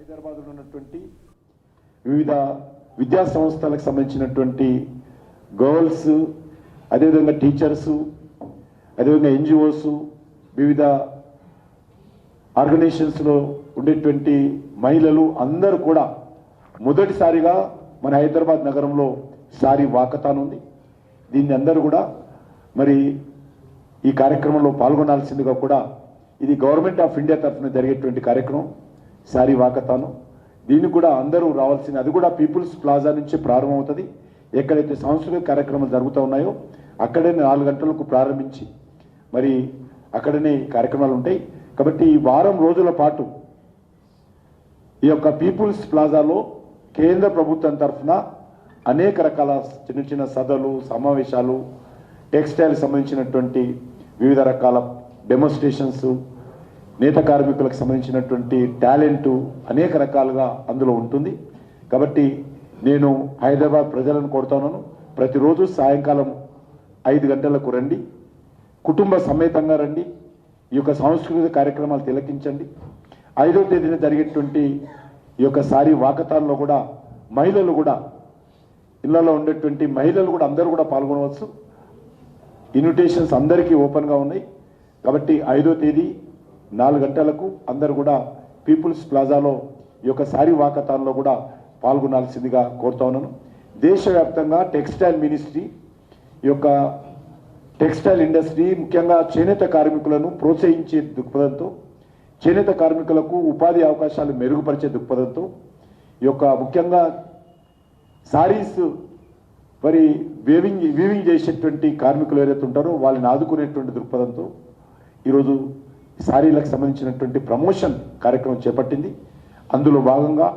హైదరాబాద్లో ఉన్నటువంటి వివిధ విద్యా సంస్థలకు సంబంధించినటువంటి గర్ల్స్ అదేవిధంగా టీచర్స్ అదేవిధంగా ఎన్జిఓస్ వివిధ ఆర్గనైజేషన్స్లో ఉండేటువంటి మహిళలు అందరూ కూడా మొదటిసారిగా మన హైదరాబాద్ నగరంలో సారీ వాకతాన్ ఉంది. దీన్ని అందరూ కూడా మరి ఈ కార్యక్రమంలో పాల్గొనాల్సిందిగా కూడా ఇది గవర్నమెంట్ ఆఫ్ ఇండియా తరఫున జరిగేటువంటి కార్యక్రమం. శారీ వాకతాను. దీన్ని కూడా అందరూ రావాల్సింది అది కూడా పీపుల్స్ ప్లాజా నుంచి ప్రారంభమవుతుంది. ఎక్కడైతే సాంస్కృతిక కార్యక్రమాలు జరుగుతూ ఉన్నాయో అక్కడే నాలుగు గంటలకు ప్రారంభించి మరి అక్కడనే కార్యక్రమాలు ఉంటాయి. కాబట్టి ఈ వారం రోజుల పాటు ఈ యొక్క పీపుల్స్ ప్లాజాలో కేంద్ర ప్రభుత్వం తరఫున అనేక రకాల చిన్న చిన్న సదలు సమావేశాలు టెక్స్టైల్ సంబంధించినటువంటి వివిధ రకాల డెమోన్స్ట్రేషన్స్ నేత కార్మికులకు సంబంధించినటువంటి టాలెంటు అనేక రకాలుగా అందులో ఉంటుంది. కాబట్టి నేను హైదరాబాద్ ప్రజలను కోరుతున్నాను. ప్రతిరోజు సాయంకాలం ఐదు గంటలకు రండి. కుటుంబ సమేతంగా రండి. ఈ యొక్క సాంస్కృతిక కార్యక్రమాలు తిలకించండి. ఐదో తేదీన జరిగేటువంటి ఈ యొక్క సారీ వాకతాన్లో కూడా మహిళలు కూడా ఇళ్ళలో ఉండేటువంటి మహిళలు కూడా అందరూ కూడా పాల్గొనవచ్చు. ఇన్విటేషన్స్ అందరికీ ఓపెన్గా ఉన్నాయి. కాబట్టి ఐదో తేదీ నాలుగు గంటలకు అందరూ కూడా పీపుల్స్ ప్లాజాలో ఈ యొక్క సారీ వాకతాన్లో కూడా పాల్గొనాల్సిందిగా కోరుతా ఉన్నాను. దేశవ్యాప్తంగా టెక్స్టైల్ మినిస్ట్రీ ఈ యొక్క టెక్స్టైల్ ఇండస్ట్రీ ముఖ్యంగా చేనేత కార్మికులను ప్రోత్సహించే దృక్పథంతో చేనేత కార్మికులకు ఉపాధి అవకాశాలు మెరుగుపరిచే దృక్పథంతో ఈ యొక్క ముఖ్యంగా సారీస్ మరి వేవింగ్ వీవింగ్ చేసేటువంటి కార్మికులు ఎవరైతే ఉంటారో వాళ్ళని ఆదుకునేటువంటి దృక్పథంతో ఈరోజు శారీలకు సంబంధించినటువంటి ప్రమోషన్ కార్యక్రమం చేపట్టింది. అందులో భాగంగా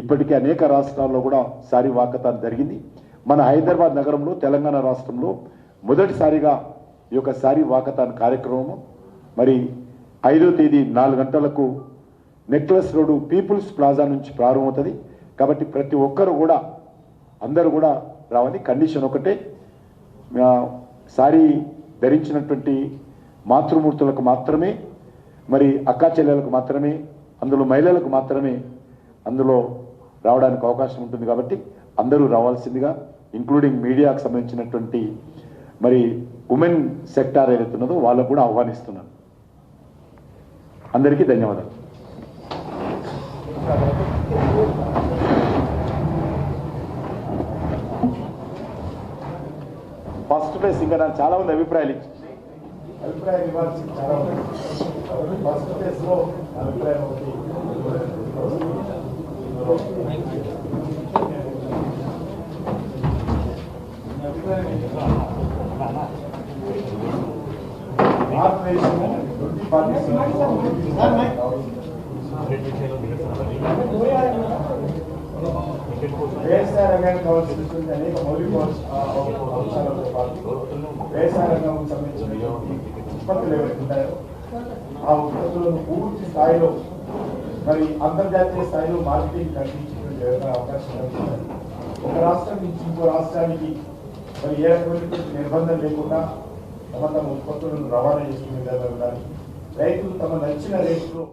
ఇప్పటికే అనేక రాష్ట్రాల్లో కూడా శారీ వాకతాన్ జరిగింది. మన హైదరాబాద్ నగరంలో తెలంగాణ రాష్ట్రంలో మొదటిసారిగా ఈ యొక్క శారీ వాకతాన్ కార్యక్రమం మరి ఐదో తేదీ నాలుగు గంటలకు నెక్లెస్ రోడ్డు పీపుల్స్ ప్లాజా నుంచి ప్రారంభమవుతుంది. కాబట్టి ప్రతి ఒక్కరు కూడా అందరూ కూడా రావాలి. కండిషన్ ఒకటే శారీ ధరించినటువంటి మాతృమూర్తులకు మాత్రమే మరి అక్కా చెల్లెలకు మాత్రమే అందులో మహిళలకు మాత్రమే అందులో రావడానికి అవకాశం ఉంటుంది కాబట్టి అందరూ రావాల్సిందిగా ఇంక్లూడింగ్ మీడియాకు సంబంధించినటువంటి మరి ఉమెన్ సెక్టార్ ఏదైతే ఉన్నదో వాళ్ళకు కూడా ఆహ్వానిస్తున్నాను. అందరికీ ధన్యవాదాలు. ఫస్ట్ ప్లేస్ ఇంకా నాకు చాలా మంది అభిప్రాయాలు ఇచ్చి అభిప్రాయం ఇవ్వాల్సింది చాలా ఉంది ఫస్ట్ ప్లేస్లో అభిప్రాయం ఒకటి భారతదేశం వ్యవసాయ రంగానికి కావాల్సినటువంటి అనేక మౌలిక అంశాలతో పాటు వ్యవసాయ రంగం సంబంధించిన ఉత్పత్తులు ఏవైతే ఉంటాయో ఆ ఉత్పత్తులను పూర్తి స్థాయిలో మరి అంతర్జాతీయ స్థాయిలో మార్కెటింగ్ కల్పించేటువంటి అవకాశం ఒక రాష్ట్రం నుంచి ఇంకో రాష్ట్రానికి మరి ఏ రకమైనటువంటి నిర్బంధం లేకుండా తమ తమ ఉత్పత్తులను రవాణా చేసుకునే ఉండాలి రైతులు తమ నచ్చిన రేట్లో